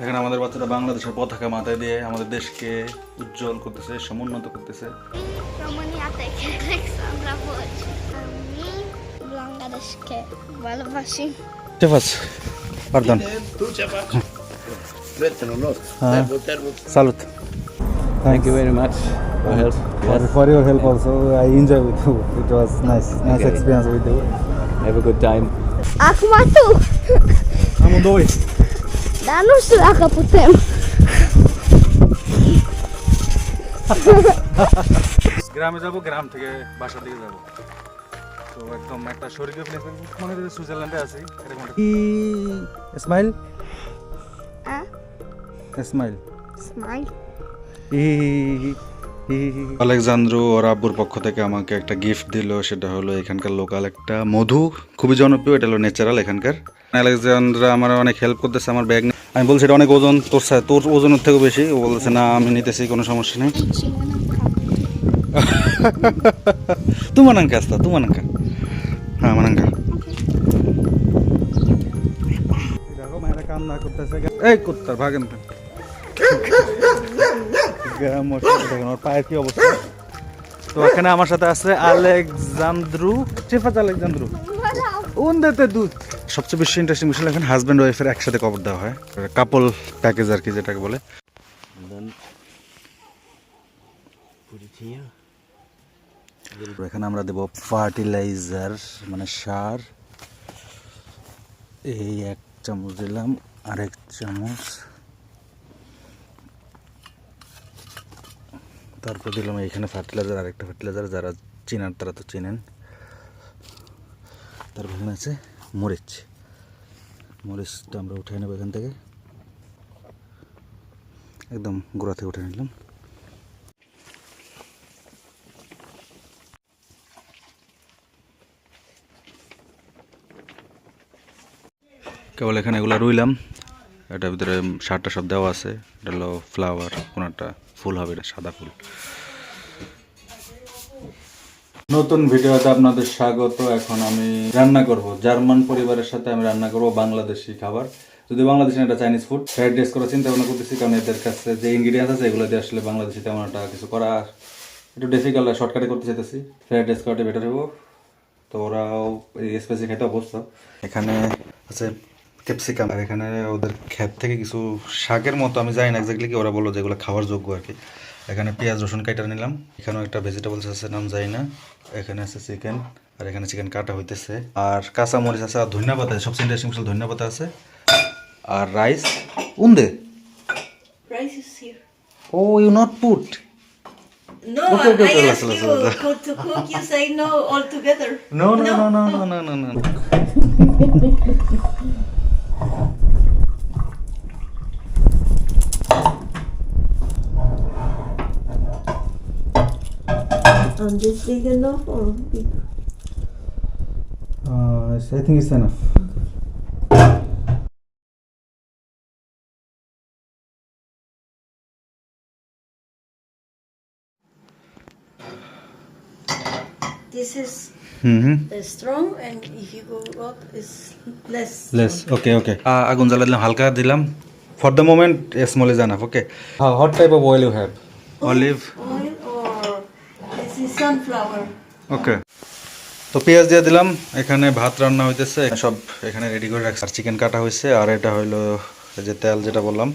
এখানে আমাদের বাচ্চারা বাংলাদেশের পতাকা মাথায় দিয়ে আমাদের দেশকে উজ্জ্বল করতেছে সমুন্নত করতেছে। আমি দোয় Dar nu știu dacă putem. গ্রামে যাব গ্রাম থেকে বাসা দিকে যাব। তো একদম একটা শরীরে ফিলিংস মনে হচ্ছে সুইজারল্যান্ডে আছি এরকম. আলেকজান্দ্রো ওর আব্বুর পক্ষ থেকে আমাকে একটা গিফট দিল সেটা হলো এখানকার লোকাল একটা মধু। খুবই জনপ্রিয় এটা হলো ন্যাচারাল এখানকার। আলেকজান্দ্রা আমার অনেক হেল্প করতেছে আমার ব্যাগ আমি বলছি এটা অনেক ওজন তোর তোর ওজনের থেকেও বেশি। ও বলতেছে না আমি নিতেছি কোনো সমস্যা নেই। তুমানাঙ্কা আস্তা তুমানাঙ্কা হ্যাঁ মানাঙ্কা। দেখো মায়েরা কান্না করতেছে এই কুত্তার ভাগেন তো। গ্রাম মশাই দেখেন ওর পায়ের কি অবস্থা? তো এখানে আমার সাথে আছে আলেকজান্দ্রু চেফাত আলেকজান্দ্রু। উন্দেতে দুধ। সবচেয়ে বেশি ইন্টারেস্টিং বিষয় এখানে হাজব্যান্ড ওয়াইফের একসাথে কভার দেওয়া হয়। কাপল প্যাকেজ আর কি যেটাকে বলে। এখানে আমরা দেব ফার্টিলাইজার মানে সার। এই এক চামচ দিলাম, আরেক চামচ। তারপর দিলাম এখানে ফার্টিলাইজার আরেকটা ফার্টিলাইজার যারা চিনার তারা তো চিনেন। তারপর এখানে আছে। মরিচ। মরিচটা আমরা উঠে নেব এখান থেকে। একদম গোড়া থেকে উঠে নিলাম। কেবল এখানে এগুলো রুইলাম। এটার ভিতরে সারটা সব দেওয়া আছে। এটা হলো ফ্লাওয়ার কোনোটা? ফুল হবে, এটা সাদা ফুল। নতুন ভিডিওতে আপনাদের স্বাগত। এখন আমি রান্না করব। জার্মান পরিবারের সাথে আমি রান্না করব বাংলাদেশি খাবার। যদি বাংলাদেশি একটা চাইনিজ ফুড ফ্রাইড রাইস করার চিন্তা ভাবনা করতেছি, কারণ এদের কাছে যে ইনগ্রিডিয়েন্টস আছে, এগুলো দিয়ে আসলে বাংলাদেশি তেমন একটা কিছু করা একটু ডিফিকাল্ট শর্টকাটে করতে চাইতেছি। ফ্রাইড রাইস করাটা বেটার হব তো ওরাও স্পেসি খেতে অবস্থা এখানে আছে ক্যাপসিকাম আর এখানে ওদের ক্ষেত থেকে কিছু শাকের মতো, আমি জানি না এক্স্যাক্টলি কি, ওরা বলল যেগুলো খাওয়ার যোগ্য আর কি। এখানে পেঁয়াজ রসুন কাটা নিলাম এখানেও একটা ভেজিটেবলস আছে নাম জানি না এখানে আছে চিকেন আর এখানে চিকেন কাটা হইতেছে আর কাঁচা মরিচ আছে আর ধনিয়া পাতা আছে সবচেয়ে ইন্টারেস্টিং বিষয় ধনিয়া পাতা আছে আর রাইস উন্দে. ও you not put No, Okay, okay, I okay, ask listen, you to cook. You say no altogether. No, no, no, no, no, no, no, no. And this big enough or big? Uh, I think it's enough. This is uh, strong, and if you go up, it's less. Less okay okay আগুন জ্বালা দিলাম হালকা দিলাম for the moment small is enough okay what type of oil you have olive Oil or sunflower. ওকে তো পেঁয়াজ দিয়ে দিলাম। এখানে ভাত রান্না হইতেছে। সব এখানে রেডি করে রাখছে। আর চিকেন কাটা হয়েছে আর এটা হইল যে তেল যেটা বললাম।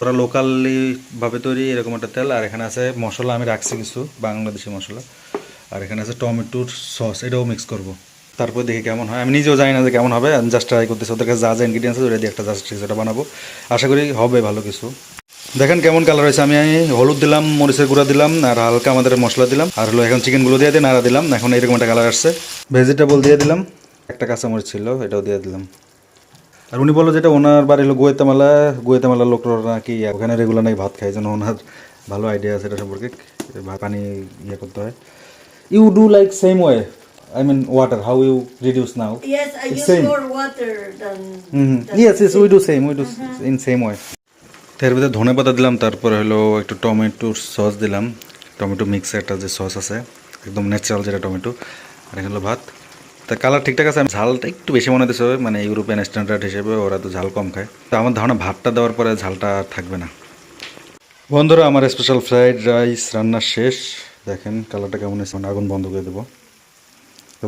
ওরা লোকালি ভাবে তৈরি এরকম একটা তেল। আর এখানে আছে মশলা। আমি রাখছি কিছু। বাংলাদেশি মশলা। আর এখানে আছে টমেটোর সস। এটাও মিক্স করব। তারপর দেখি কেমন হয়। আমি নিজেও জানি না যে কেমন হবে। আমি জাস্ট ট্রাই করতেছি। ওদের কাছে যা যা ইনগ্রিডিয়েন্টস আছে, ওটা দিয়ে একটা জাস্ট সেটা বানাবো। আশা করি হবে ভালো কিছু। দেখেন কেমন কালার হয়েছে। আমি হলুদ দিলাম মরিচের গুঁড়া দিলাম আর হালকা আমাদের মশলা দিলাম। আর হলো এখন চিকেনগুলো দিয়ে দিয়ে নাড়া দিলাম। এখন এরকম একটা কালার আসছে। ভেজিটেবল দিয়ে দিলাম। একটা কাঁচামরিচ ছিল এটাও দিয়ে দিলাম। আর উনি বলল যেটা ওনার বাড়ি হলো গোয়েতামালা। গোয়েতামালার লোকরা নাকি ওখানে রেগুলার নাকি ভাত খায়? যেন ওনার ভালো আইডিয়া আছে এটা সম্পর্কে। পানি ইয়ে করতে হয়। You do like same way I mean water how you reduce now Yes, I It's use same. more water than. Yes yes we do same we do in same way এর ভিতরে ধনে পাতা দিলাম, তারপরে হলো একটু টমেটোর সস দিলাম। টমেটো মিক্স একটা যে সস আছে, একদম ন্যাচারাল যেটা টমেটো, আর হলো ভাত। তা কালার ঠিকঠাক আছে আমি ঝালটা একটু বেশি মনে হতেছে মানে ইউরোপিয়ান স্ট্যান্ডার্ড হিসেবে ওরা তো ঝাল কম খায়। তো আমার ধারণা ভাতটা দেওয়ার পরে ঝালটা থাকবে না। বন্ধুরা, আমার স্পেশাল ফ্রাইড রাইস রান্না শেষ। দেখেন কালারটা কেমন এসে আগুন বন্ধ করে দেবো।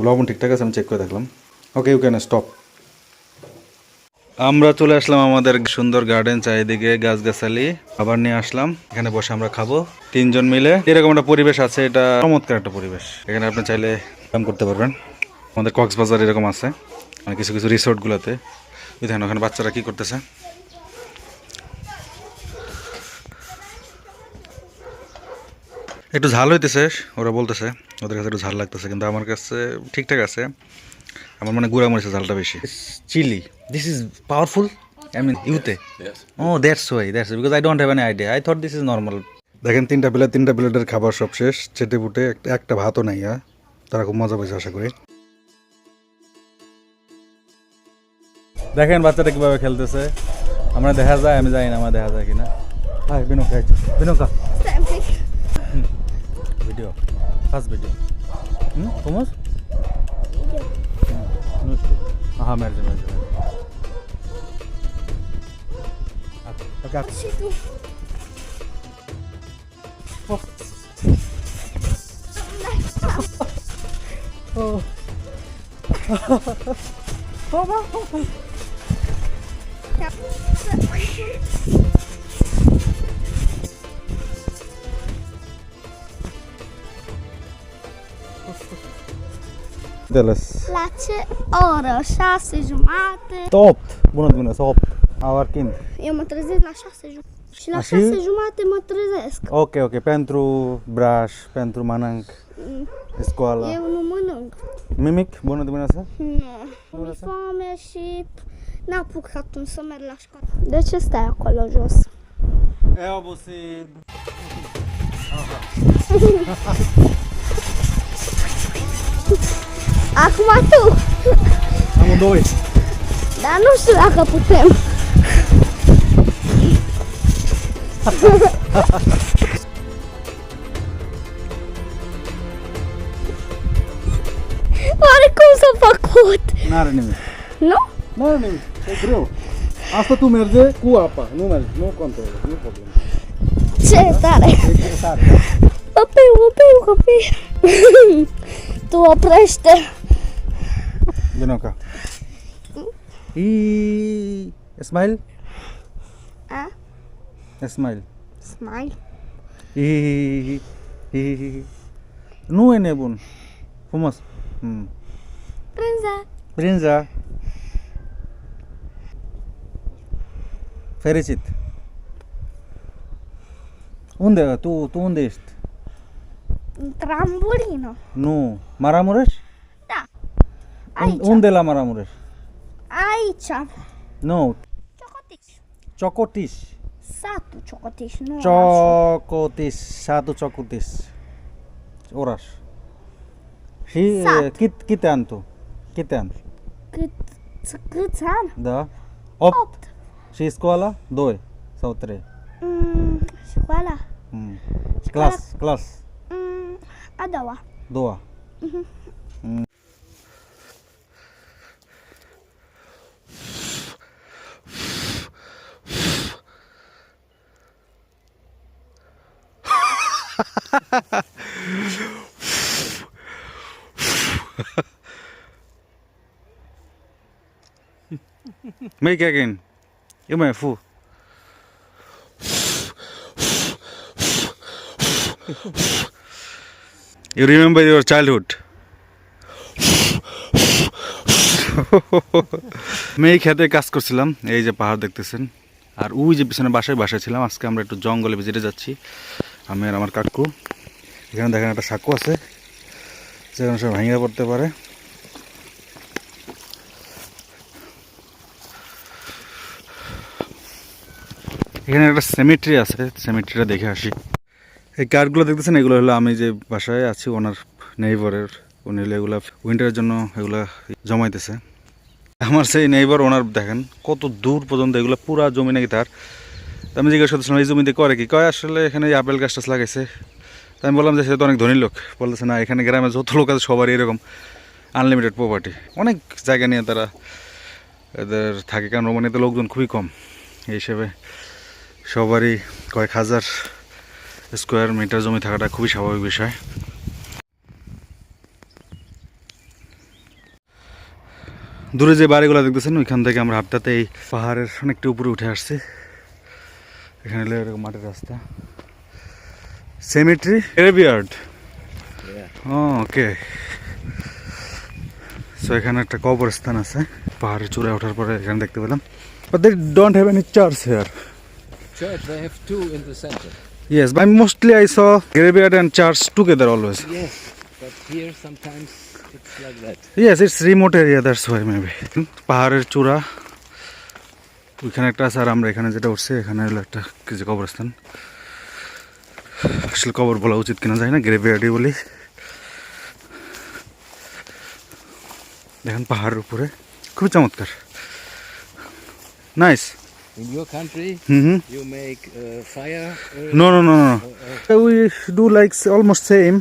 লবণ ঠিকঠাক আছে, আমি চেক করে দেখলাম। ওকে ইউ ক্যান স্টপ আমরা চলে আসলাম আমাদের সুন্দর গার্ডেন চারিদিকে গাছগাছালি। আবার নিয়ে আসলাম। এখানে বসে আমরা খাব। তিনজন মিলে। এরকম একটা পরিবেশ আছে, এটা চমৎকার একটা পরিবেশ। এখানে আপনি চাইলে কাম করতে পারবেন। আমাদের কক্সবাজার এরকম আছে। মানে কিছু কিছু রিসোর্টগুলোতে দেখেন, ওখানে বাচ্চারা কি করতেছে? একটু ঝাল হইতেছে, ওরা বলতেছে, ওদের কাছে একটু ঝাল লাগতেছে। কিন্তু আমার কাছে ঠিকঠাক আছে। আমার মানে গুঁড়া মরিচের ঝালটা বেশি। Chilli this is powerful I mean ইউতে O that's why that's because I don't have an idea I thought this is normal দেখেন তিনটা প্লেট তিনটা প্লেটের খাবার সব শেষ। চেটে ফুটে একটা একটা ভাতও নাই হ্যাঁ? তারা খুব মজা পেয়েছে আশা করি। দেখেন বাচ্চাটা কীভাবে খেলতেছে। আমরা দেখা যায় আমি জানি না আমার দেখা যায় কিনা। হাই বিনোকা বিনোকা Sempre. Video first video hmm Aha merdiven. Bak at. Hop. Oh. oh. Baba. Se tu. Deles. Lace ora, șase jumate. Top! Bună dimineața, 8. Our kind. Eu mă trezesc la șase jumate. Și la A, și? șase jumate mă trezesc. Ok, ok. Pentru braș, pentru mănânc, școală. Eu nu mănânc. Mimic, bună dimineața. Nu. Mi foame și n-apuc atunci să merg la școală. De ce stai acolo jos? E obosit. Acum tu! Amândoi. Dar nu știu dacă putem. Oare cum să fac hot? N-are nimic. Nu? N-are nimic. E greu. Asta tu merge cu apa. Nu mergi, nu controlezi, nu problemă. Ce tare! E tare. Copii, copii, copii! tu oprește! दोनों का Smile. Smile smile Nu e nebun. Frumos. Hmm. Brânza. Brânza. Fericit. Unde? Tu, tu unde ești? Trambulino. Nu. Maramureș? Da. Un- Aici. Unde la Maramureș? Aici. Nu. Ciocotiș. Ciocotiș. Satul Ciocotiș, nu orașul. Ciocotiș. Satul Ciocotiș. Oraș. Și Sat. e, cât, câte ani tu? Câte ani? Cât, câți ani? Da. 8. Opt. Și școala? 2 sau 3. Mm, școala? Mm. Școala- Clas, clas. Mm, a doua. Doua. Make again. You may fu. You remember your childhood? মেয়ে খেতে কাজ করছিলাম, এই যে পাহাড় দেখতেছেন আর ওই যে পিছনে বাসায় বাসায় ছিলাম, আজকে আমরা একটু জঙ্গলে ভিজিটে যাচ্ছি আমি আর আমার কাকু। এখানে দেখেন একটা সাঁকু আছে যেখানে সব ভেঙে পড়তে পারে। এখানে একটা সেমিট্রি আছে সেমিট্রিটা দেখে আসি। এই কার্ডগুলো দেখতেছেন? এগুলো হলো আমি যে বাসায় আছি, ওনার নেইবারের উনি হলো এগুলো উইন্টারের জন্য এগুলা জমাইতেছে। আমার সেই নেইবার ওনার দেখেন কত দূর পর্যন্ত এগুলো পুরা জমি নাকি তার। আমি জিজ্ঞাসা করতেছিলাম, এই জমিতে করে কি? কয়, আসলে এখানে আপেল গাছ টাছ লাগাইছে। আমি বললাম যে, সে তো অনেক ধনী লোক। বলতেছে, না, এখানে গ্রামে যত লোক আছে সবারই এরকম আনলিমিটেড প্রপার্টি অনেক জায়গা নিয়ে তারা এদের থাকে, কারণ রোমানিয়াতে লোকজন খুবই কম। এই হিসেবে সবারই কয়েক হাজার স্কোয়ার মিটার জমি থাকাটা খুবই স্বাভাবিক বিষয়। দূরে যে বাড়িগুলো দেখতেছেন, ওইখান থেকে আমরা হাঁটতে এই পাহাড়ের অনেকটা উপরে উঠে আসছি। এখানে এরকম মাটির রাস্তা সেমিট্রি গ্রেভিয়ার্ড ওকে সো এখানে একটা কবরস্থান আছে পাহাড়ের চূড়ায় ওঠার পরে এখানে দেখতে পেলাম but they don't have any church here Church, they have two in the center. Yes, but mostly I saw graveyard and church together always. Yes, but here sometimes it's like that. Yes, it's remote area, that's why maybe. পাহাড়ের চূড়া ওইখানে একটা আছে আর আমরা এখানে যেটা উঠছি এখানে হলো একটা কিছু কবরস্থান আসলে কবর বলা উচিত কিনা যায় না গ্রেভিয়ার্ডই বলি দেখেন পাহাড়ের উপরে খুবই চমৎকার nice In your country, hmm hmm you make uh, fire. Uh, No, no, no, no. Uh, uh, We do like almost same,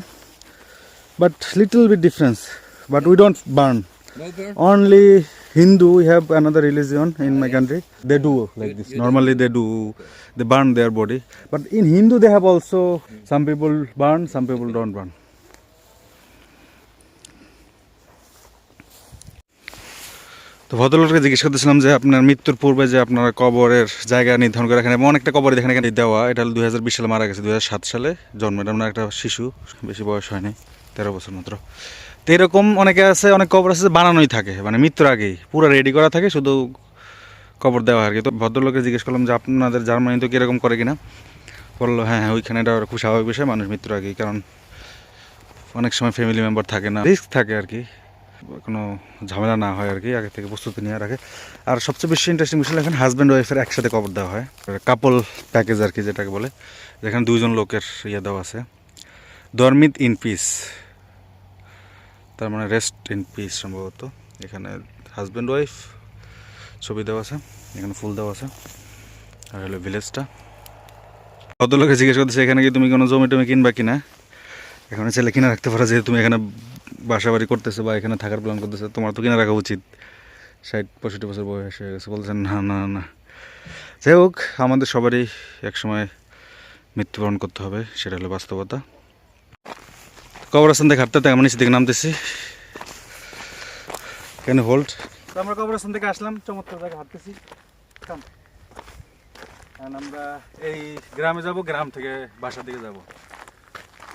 but little bit difference. But we don't burn. Only Hindu, we have another religion in my country. They do like this. Normally they do, they burn their body. But in Hindu they have also, some people burn, some people don't burn. তো ভদ্রলোককে জিজ্ঞেস করতেছিলাম যে আপনার মৃত্যুর পূর্বে যে আপনার কবরের জায়গা নির্ধারণ করে রাখেন এবং অনেকটা কবর দেখেন এখানে দেওয়া এটা দুই হাজার বিশ সালে মারা গেছে দুই হাজার সাত সালে জন্ম এটা একটা শিশু বেশি বয়স হয়নি তেরো বছর মাত্র তো এরকম অনেকে আছে, অনেক কবর আছে বানানোই থাকে মানে মৃত্যুর আগেই। পুরো রেডি করা থাকে, শুধু কবর দেওয়া আর কি। তো ভদ্রলোকে জিজ্ঞেস করলাম যে, আপনাদের জার্মানি তো কীরকম করে কিনা? বলল হ্যাঁ হ্যাঁ ওইখানে এটা খুব স্বাভাবিক বিষয়, মানুষ মৃত্যুর আগেই, কারণ অনেক সময় ফ্যামিলি মেম্বার থাকে না রিস্ক থাকে আর কি। কোনো ঝামেলা না হয় আর কি, আগে থেকে প্রস্তুতি নিয়ে রাখে আর সবচেয়ে বেশি ইন্টারেস্টিং বিষয় এখানে হাজব্যান্ড ওয়াইফের একসাথে কবর দেওয়া হয়। কাপল প্যাকেজ আর কি, যেটাকে বলে, যেখানে দুইজন লোকের ইয়ে দেওয়া আছে। দরমিত ইন পিস তার মানে রেস্ট ইন পিস সম্ভবত। এখানে হাজব্যান্ড ওয়াইফ ছবি দেওয়া আছে, এখানে ফুল দেওয়া আছে। আর হলো ভিলেজটা কত লোকে জিজ্ঞেস করতেছে, এখানে কি তুমি কোনো জমি টমি কিনবা কিনা? এখানে ছেলে কিনে রাখতে পারো, যেহেতু তুমি এখানে বাসা বাড়ি করতেছো বা এখানে থাকার প্ল্যান করতেছো, তোমার তো কিনে রাখা উচিত। ষাট, পঁয়ষট্টি বছর বয়স হয়ে গেছে বলছেন না না না। যাই হোক, আমাদের সবারই একসময় মৃত্যুবরণ করতে হবে, সেটা হলো বাস্তবতা। কবরস্থান থেকে হাঁটতে আমরা নিচে দিকে নামতেছি। কেন হোল্ড আমরা কবরস্থান থেকে আসলাম, চমৎকার জায়গায় হাঁটতেছি। আমরা এই গ্রামে যাব, গ্রাম থেকে বাসার দিকে যাব।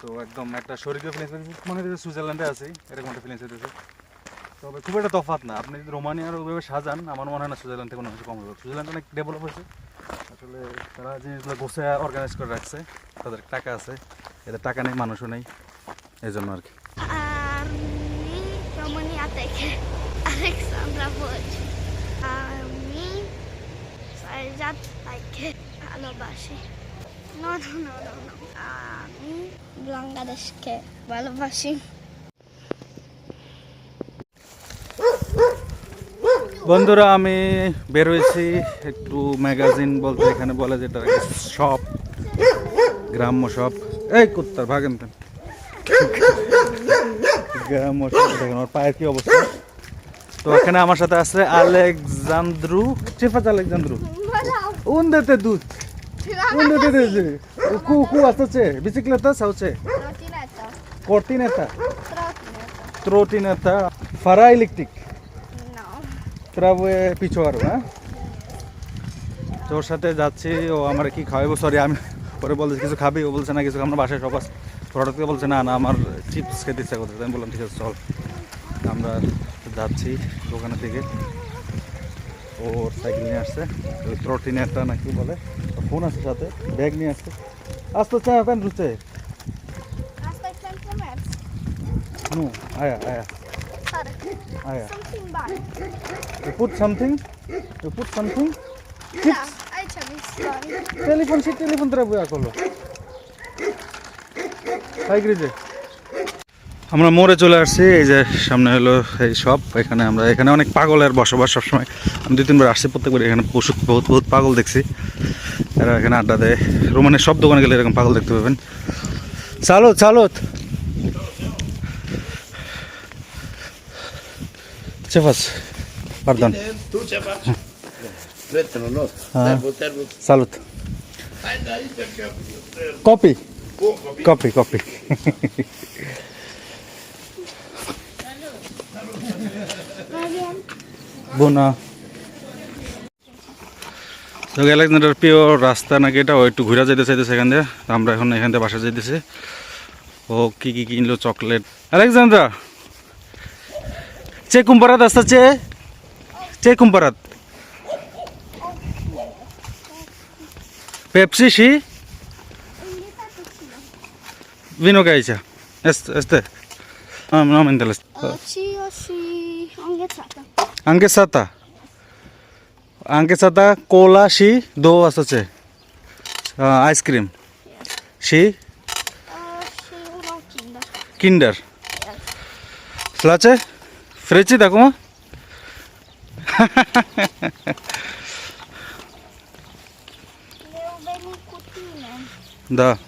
তো একদম একটা স্বর্গীয় ফিলিংস মনে হচ্ছে সুইজারল্যান্ডে আছি, এরকম একটা ফিলিংস হইতেছে। তবে খুব একটা তফাৎ না। আপনি যদি রোমানিয়ার ওইভাবে সাজান, আমার মনে হয় না সুইজারল্যান্ড থেকে কোনো কিছু কম হবে। সুইজারল্যান্ড অনেক ডেভেলপ হয়েছে। আসলে তারা জিনিসগুলো গোছে অর্গানাইজ করে রাখছে, তাদের টাকা আছে। এদের টাকা নেই, মানুষও নেই। এই জন্য আর কি আমি রমণীয়া থেকে আলেক্সান্দ্রা বলছি আমি সাইজাত থেকে ভালোবাসি. আমি বাংলাদেশকে ভালোবাসি বন্ধুরা আমি বের হয়েছি একটু ম্যাগাজিন বলতে এখানে বলে যেটা শপ গ্রাম্য শপ এই কুত্তার ভাগেন পায়ের কি অবস্থা তো এখানে আমার সাথে আছে আলেকজান্দ্রু আলেকজান্দ্রু উন্দেতে দুধ উন্দেতে সাউছে. ত্রোটিনেতা ফারা ইলেকট্রিক. ট্রাভে পিছোয়ার হ্যাঁ তোর সাথে যাচ্ছি ও আমার কি খাওয়াবো সরি আমি পরে বলছি কিছু খাবি ও বলছে না কিছু আমরা বাসায় সব হঠাৎ করে বলছে না না আমার চিপস খেতে ইচ্ছা করতেছে আমি বললাম ঠিক আছে চল আমরা যাচ্ছি দোকানের দিকে ওর সাইকেল নিয়ে আসছে ওই ত্রটিনেরটা নাকি বলে ফোন আছে সাথে ব্যাগ নিয়ে আসছে আসতে রুচে. নু আয়া আয়া Something. You put something? You aici aveți bani. Telephone say telephone acolo. হাই গ্রিজে আমরা মোড়ে চলে আসছি, এই যে সামনে হলো এই সব এখানে আমরা, এখানে অনেক পাগলের বসবাস সবসময়। আমি দুই তিনবার আসছি, প্রত্যেকবার এখানে পশু, বহুত বহুত পাগল দেখছি। এরা এখানে আড্ডা দেয়। রোমানের সব দোকানে গেলে এরকম পাগল দেখতে পাবেন। চালত চালত Ce faci? Pardon. Tu Copii, copii. Bună. তো আলেকজান্ডার প্রিয় রাস্তা নাকি এটা? ও একটু ঘুরে যেতে চাইতেছে এখান দিয়ে। আমরা এখন এখান থেকে বাসা যেতেছি ও কি কি কিনলো? চকলেট। আলেকজান্ড্রা চে কুম্পারাত আসতে চে চে কুম্পারাত? পেপসি সি Vino che aici. Este, este. Am, nu am înțeles. Cio și înghețată. Anghețata. Anghețata, cola și două asta ce? Uh, ice cream. Și Uh, și un kinder. Kinder. Îți place? Fericit acum? Eu venim cu tine. Da.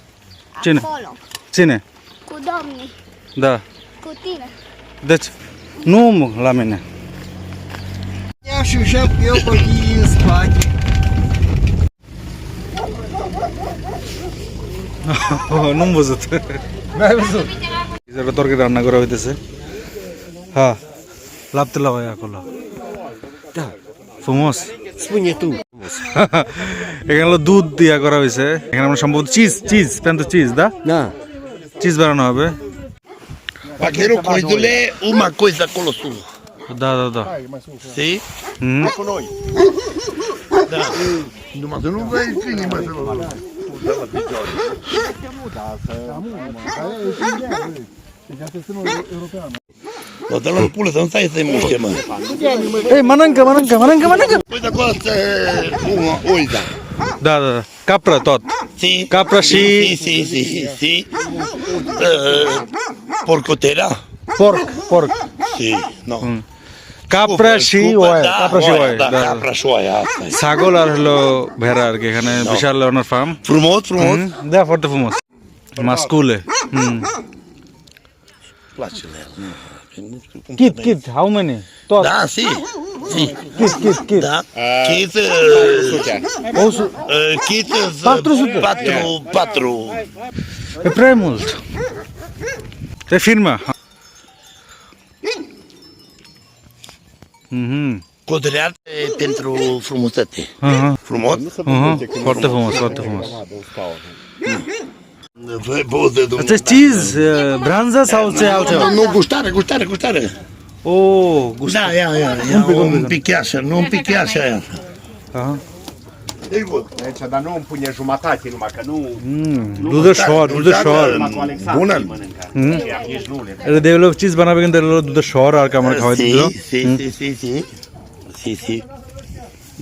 Cine? Acolo. Ține. Cu domnii. Da. Cu tine. Deci, nu mă, la mine. Ia și ușa cu eu copiii în spate. nu-am văzut. N-ai văzut? রান্না করা হইতেছে হ্যাঁ লাভতে লাভাই acolo Da. frumos Spune tu. এখানে হলো দুধ দিয়া করা হয়েছে এখানে আমরা সম্ভবত cheese cheese pentru cheese da Da. Cheese বানানো হবে Pachelul coidule, uma coisa acolo sus. da da da Si? হুম Cu noi. Da. Numai să nu vei ține, mă, să nu Pula la picioare. Bă, dă-l în pulă, să nu stai să-i muște, mă. ei mănâncă mănâncă mănâncă mănâncă Uite acolo să... Uma, uita. da da da capră tot Si? Capra Si, si, si, si, si. Uh, porcotera? porc porc Si, no. capra capra și oaia, oaie Da, da capra și oaia, asta e. ছাগল আর হলো ভেড়া আর কি এখানে বিশাল ওনার farm Frumos, frumos. da foarte frumos mascule হুম Place la el. nu. Nu știu cum kit să Chis, chis, chis. Da? Chis, uh, uh, chis, 400. 4, 4. E prea mult. Te filmă. Mm-hmm. Codreat pentru frumusețe. Frumos? Foarte frumos, foarte frumos. Asta e știți, uh, branza sau ce altceva? Nu, gustare, gustare, gustare. Oh, gust. Da, ia, ia, ia, un pic așa, nu un pic așa, ia. Aha. E. Deci, dar nu îmi pune jumătate numai, că nu... Mm, Cu Bună. îi mănâncă. Iar nici nu le... এটা দিয়ে হলো cheese বানাবে কিন্তু এটা হলো দুধেশ্বর আর কি আমার খাওয়াই দিল Si, si, si, si, si. Si, si.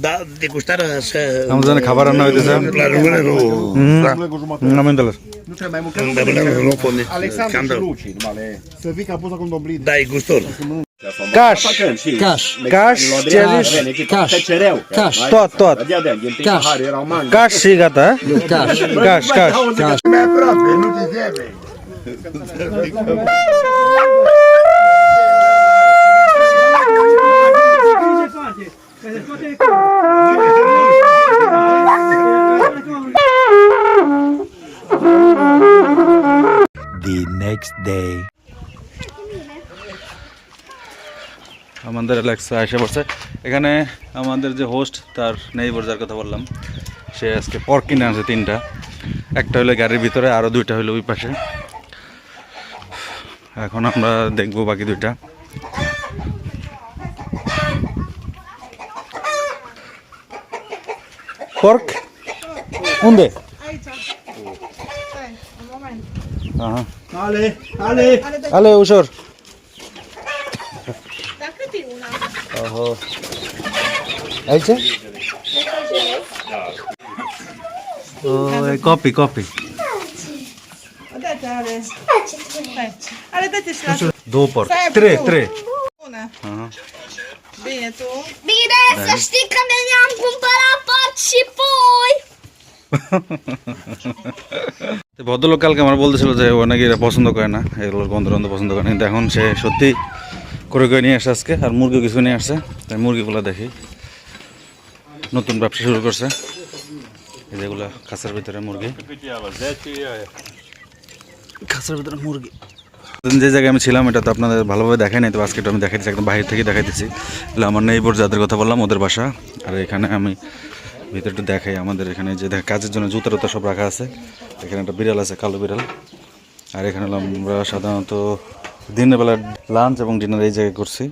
Da, degustarea așa... Am zis, খাবার রান্না হইতেছে La nu... Da. am înțeles Nu trebuie mai mult. Alexandru și. Luci, numai le... Să vii ca poza cum domnit. Da, e gustor. Cash, cash, cash, cash, cash, tot, tot, cash, cash, sim, gata, cash, cash, cash, cash. The next day. আমাদের relax এসে পড়ছে এখানে আমাদের যে host তার neighbour যার কথা বললাম সে আজকে পর্ক কিনে আনছে তিনটা একটা হলো গাড়ির ভিতরে আরও দুইটা হলো ওই পাশে এখন আমরা দেখব বাকি দুইটা pork. Ale, ale. Ale, ușor. Oho. ও কপি কপি ভদ্রলোক কালকে আমার বলতেছিল যে ও নাকি পছন্দ করে না। এগুলোর গন্ধ পছন্দ করে না। কিন্তু এখন সে সত্যি করে করে নিয়ে আসছে আজকে আর মুরগি কিছু নিয়ে আসছে। তাই মুরগিগুলো দেখি। নতুন ব্যবসা শুরু করছে। এই যেগুলো খাঁচার ভিতরে মুরগি। খাঁচার ভিতরে মুরগি। যে জায়গায় আমি ছিলাম এটা তো আপনাদের ভালোভাবে দেখাই নাই তো আজকে আমি দেখাইতেছি একদম বাইরে থেকে দেখাইতেছি এগুলো আমার নেইবর যাদের কথা বললাম ওদের বাসা। আর এখানে আমি ভিতরে একটু দেখাই আমাদের এখানে যে দেখ- কাজের জন্য জুতা টুতা সব রাখা আছে। এখানে একটা বিড়াল আছে কালো বিড়াল। আর এখানে আমরা সাধারণত দিনের বেলা লাঞ্চ এবং ডিনার এই জায়গায় করছি।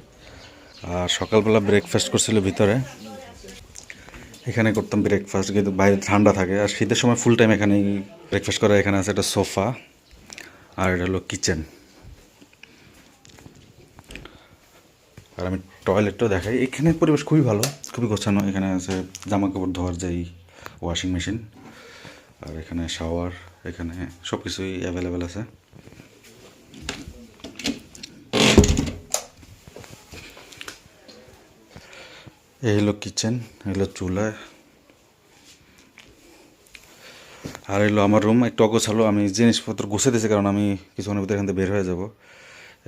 আর সকালবেলা ব্রেকফাস্ট করছিল ভিতরে। এখানে করতাম ব্রেকফাস্ট কিন্তু বাইরে ঠান্ডা থাকে। আর শীতের সময় ফুল টাইম এখানে ব্রেকফাস্ট করা, এখানে আছে একটা সোফা আর এটা হলো কিচেন আর আমি টয়লেটটাও দেখাই। এখানে পরিবেশ খুবই ভালো, খুবই গোছানো। এখানে আছে জামা কাপড় ধোয়ার যেই ওয়াশিং মেশিন আর এখানে শাওয়ার এখানে সব কিছুই অ্যাভেলেবেল আছে। এই হলো কিচেন, এই হলো চুলা। আর এলো আমার রুম, একটু অগোছালো। আমি জিনিসপত্র গুছিয়ে দিয়েছি কারণ আমি কিছুক্ষণের ভিতরে এখান থেকে বের হয়ে যাব।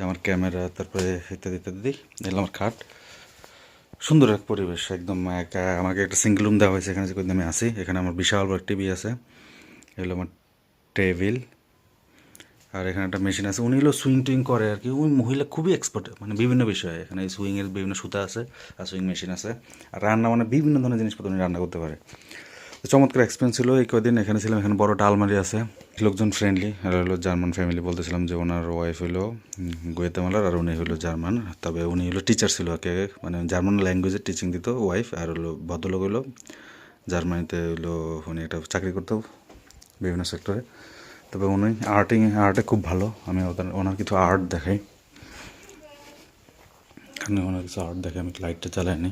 আমার ক্যামেরা, তারপরে ইত্যাদি ইত্যাদি এলো আমার খাট। সুন্দর এক পরিবেশ, একদম এক। আমাকে একটা সিঙ্গল রুম দেওয়া হয়েছে, এখানে যে আমি আসি এখানে আমার বিশাল বড় টিভি আছে। এগুলো আমার টেবিল। আর এখানে একটা মেশিন আছে। উনি হলো সুইং টুইং করে আর কি। ওই মহিলা খুবই এক্সপার্ট মানে বিভিন্ন বিষয়ে। এখানে সুইংয়ের বিভিন্ন সুতা আছে আর সুইং মেশিন আছে। আর রান্না মানে বিভিন্ন ধরনের জিনিসপত্র উনি রান্না করতে পারে। তো চমৎকার এক্সপিরিয়েন্স ছিল। এই কদিন এখানে ছিলাম। এখানে বড় একটা আলমারি আছে। লোকজন ফ্রেন্ডলি আর হলো জার্মান ফ্যামিলি বলতেছিলাম যে ওনার ওয়াইফ হলো গোয়েতামালার আর উনি হলো জার্মান তবে উনি হলো টিচার ছিল আগে, মানে জার্মান ল্যাঙ্গুয়েজের টিচিং দিত ওয়াইফ আর হলো ভদ্রলোক হলো জার্মানিতে হলো উনি একটা চাকরি করতো বিভিন্ন সেক্টরে তবে উনি আর্টিং আর্টে খুব ভালো। আমি ওনার কিছু আর্ট দেখাই। এখানে ওনার কিছু আর্ট দেখে আমি লাইটটা চালাইনি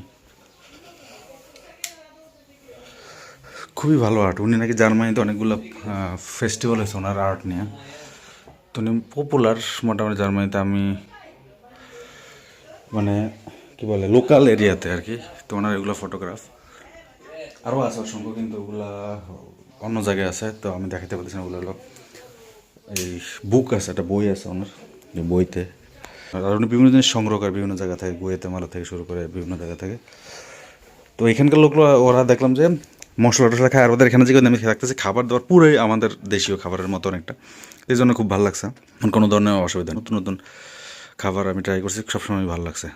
খুবই ভালো আর্ট উনি নাকি জার্মানিতে অনেকগুলো ফেস্টিভ্যাল হয়েছে ওনার আর্ট নিয়ে। তো উনি পপুলার মোটামুটি জার্মানিতে। আমি মানে কি বলে লোকাল এরিয়াতে আর কি। তো ওনার এগুলো ফটোগ্রাফ আরও আছে অসংখ্য, কিন্তু ওগুলা অন্য জায়গায় আছে। তো আমি দেখাতে পারতেছি না ওগুলো। এই বুক আছে, একটা বই আছে ওনার যে বইতে। আর উনি বিভিন্ন জিনিস সংগ্রহ করে, বিভিন্ন জায়গা থেকে গুয়েতে মালা থেকে শুরু করে, বিভিন্ন জায়গা থেকে। তো এখানকার লোকরা ওরা দেখলাম যে মশলা টশলা খায়, আর ওদের এখানে যে আমি থাকতেছে খাবার দাবার পুরোই আমাদের দেশীয় খাবারের মতো অনেকটা। এই জন্য খুব ভালো লাগছে। কোনো ধরনের অসুবিধা নতুন নতুন খাবার আমি ট্রাই করছি, সবসময় ভালো লাগছে।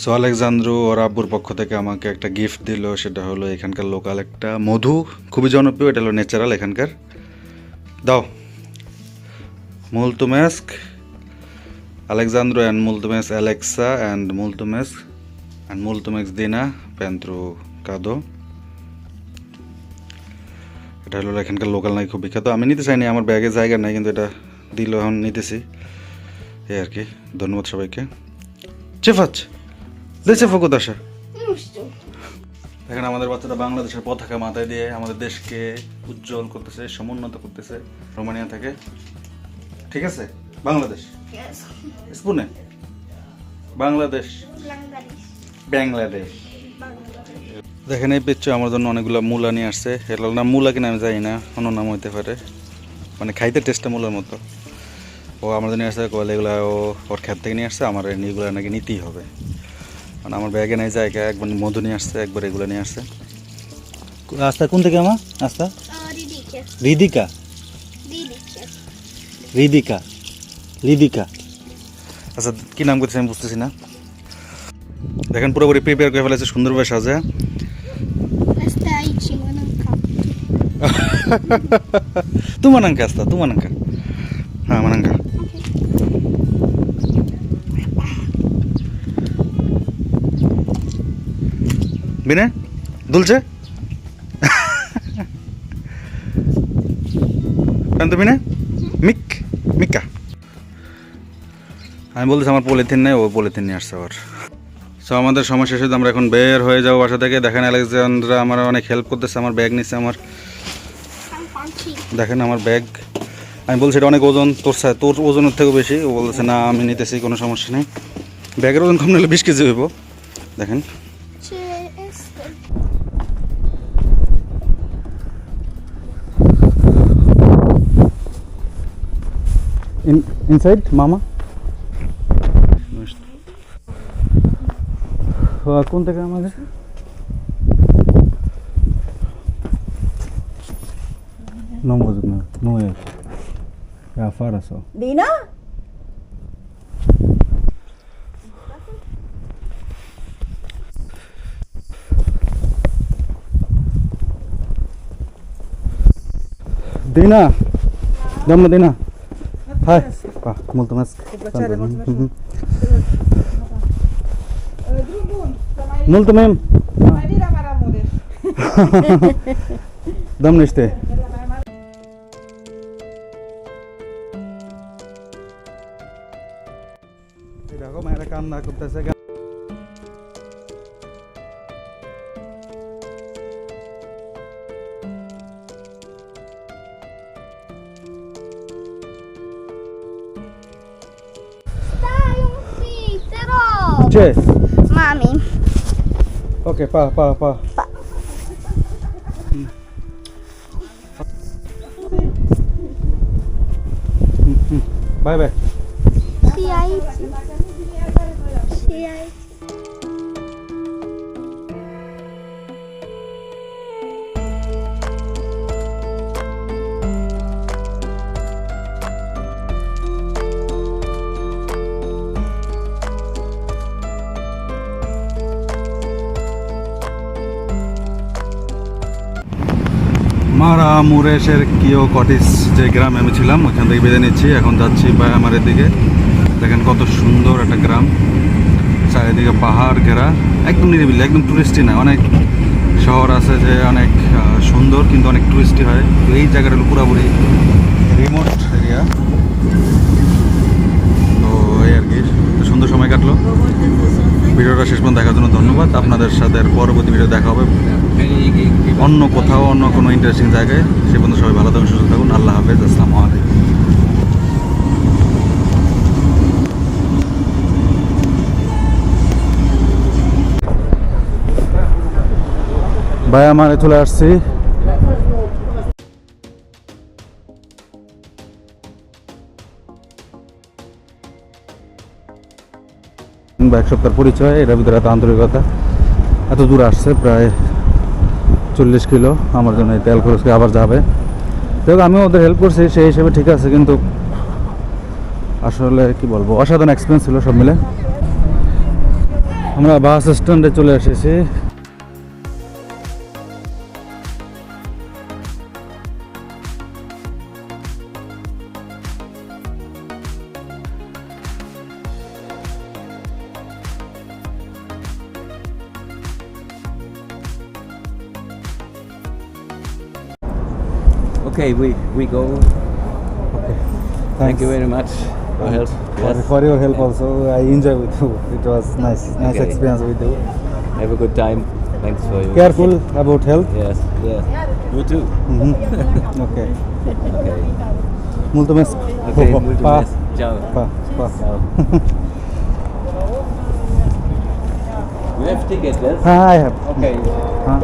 সো আলেকজান্দ্রু ওর আব্বুর পক্ষ থেকে আমাকে একটা গিফট দিল, সেটা হলো এখানকার লোকাল একটা মধু, খুবই জনপ্রিয়, এটা হলো ন্যাচারাল এখানকার। দাও। মুলতুমেস্ক Alexandro অ্যান্ড মুলতুমেস অ্যালেক্সা অ্যান্ড Multumes অ্যান্ড মুলতুমেক্স দিনা pentru কাদো। এটা হলো এখানকার লোকাল নাই খুব বিখ্যাত আমি নিতে চাইনি, আমার ব্যাগে জায়গা নাই, কিন্তু এটা দিল, এখন নিতেছি। এই আর কি, ধন্যবাদ সবাইকে। চেফাচ দে চেফা কোথা আসা। Nu আমাদের বাচ্চারা বাংলাদেশের পতাকা মাথায় দিয়ে আমাদের দেশকে উজ্জ্বল করতেছে সমুন্নত করতেছে রোমানিয়া থেকে। ঠিক আছে? বাংলাদেশ. স্পুনে? বাংলাদেশ? বাংলাদেশ. দেখেন এই পিচ্ছু আমার জন্য অনেকগুলো মূলা নিয়ে আসছে। এর নাম মূলা কিনা আমি জানি না অন্য নাম হইতে পারে। মানে খাইতে টেস্টটা মূলার মতো। ও আমার জন্য নিয়ে আসছে কলে এগুলো ও ওর ক্ষেত থেকে নিয়ে আসছে আমার এগুলো নাকি নিতেই হবে। মানে আমার ব্যাগে নেই জায়গা একবার মধু নিয়ে আসছে একবার এগুলো নিয়ে আসছে। আস্তা কোন থেকে আমার আস্তা. রিদিকা। রিদিকা? রিদিকা। আচ্ছা কি নাম করতেছে আমি বুঝতেছি না। দেখেন পুরোপুরি প্রিপেয়ার করে ফেলেছে সুন্দরভাবে সাজে। Asta aici mănâncă. tu mănâncă asta, tu mănâncă. Mănâncă. Bine? Dulce? Pentru mine? Mic? আমি বলতেছি আমার পলিথিন নেই, ও পলিথিন নিয়ে আসছে আবার সো আমাদের সময় শেষে তো আমরা এখন বের হয়ে যাব বাসা থেকে দেখেন আলেকজান্দ্রা আমার অনেক হেল্প করতেছে, আমার ব্যাগ নিচ্ছে আমার দেখেন আমার ব্যাগ আমি বলছি, এটা অনেক ওজন, তোর তোর ওজনের থেকেও বেশি ও বলছে না, আমি নিতেছি, কোনো সমস্যা নেই ব্যাগের ওজন কম নিলে বিশ কেজি হইব দেখেন In, inside, Mama? Uh, কোনটা গ্রাম আছে Non văzut, nu, nu e. E afară sau? Dina? Dina! Doamnă Dina! Hai! Pa, mulțumesc! plăcere, mulțumesc. Mhm. Drum bun, să mai, Mulțumim! mai vii la Maramureș. Doamne 爸爸爸。爸。嗯。嗯嗯，拜拜。মুরেশের কিও cottage যে গ্রামে আমি ছিলাম ওইখান থেকে বেঁধে নিচ্ছি। এখন যাচ্ছি বায়ামারের দিকে। দেখেন কত সুন্দর একটা গ্রাম। চারিদিকে পাহাড় ঘেরা। একদম নিরিবিলি, একদম টুরিস্টি না। অনেক শহর আছে যে অনেক সুন্দর, কিন্তু অনেক টুরিস্টি হয়। তো এই জায়গাটা পুরোপুরি রিমোট এরিয়া তো এই আর কি সুন্দর সময় ভিডিওটা শেষ পর্যন্ত দেখার জন্য ধন্যবাদ। আপনাদের সাথে পরবর্তী ভিডিও দেখা হবে অন্য কোথাও, অন্য কোনো ইন্টারেস্টিং জায়গায়। সে পর্যন্ত সবাই ভালো থাকুন, সুস্থ থাকুন। আল্লাহ হাফেজ, আসসালামু আলাইকুম। ভাই, আমার চলে আসছি। বা এক সপ্তাহের পরিচয়, এটার ভিতরে এত আন্তরিকতা। এত দূর আসছে, প্রায় চল্লিশ কিলো। আমার জন্য এই তেল খরচকে আবার যাবে। দেখো আমিও ওদের হেল্প করছি, সেই হিসেবে ঠিক আছে, কিন্তু আসলে কি বলব, অসাধারণ এক্সপিরিয়েন্স ছিল সব মিলে। আমরা বাস স্ট্যান্ডে চলে এসেছি। Okay, we, we go. Okay. Thank you very much for help. for, Yes. for your help also. I enjoy with you. It was nice, nice Okay. experience with you. Have a good time. Thanks for your Careful about health. Yes, yes. You too. Mhm. okay. Okay. Mulțumesc. Okay, Pa. mulțumesc. Ciao. Pa. Pa. Ciao. you have ticket, yes? Ah, I have. Okay. Huh?